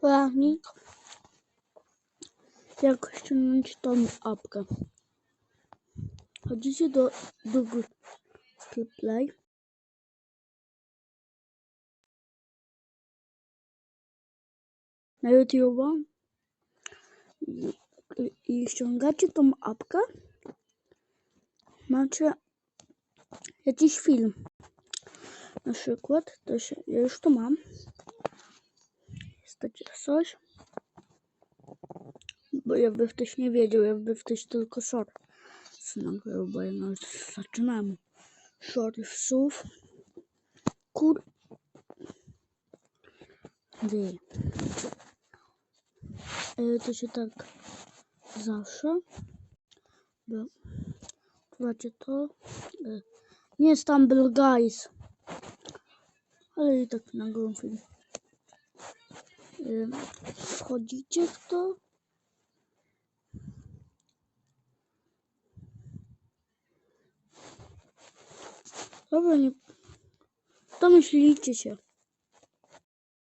poradnik, jak ściągnąć tą apkę. Chodzicie do Google Play. Na YouTube i ściągacie tą apkę. Macie jakiś film. Na przykład, to się, ja już to mam. Jest takie coś. Bo jakby ktoś nie wiedział, jakby ktoś tylko short nagrał, bo ja nawet zaczynam. Shortsów. Kur... Wy. E, To się tak zawsze. Bo... Zobaczcie to. E, Nie Stumble Guys. Ale i tak nagrałem film. Wchodzicie w to. Dobra, nie... Domyślicie się.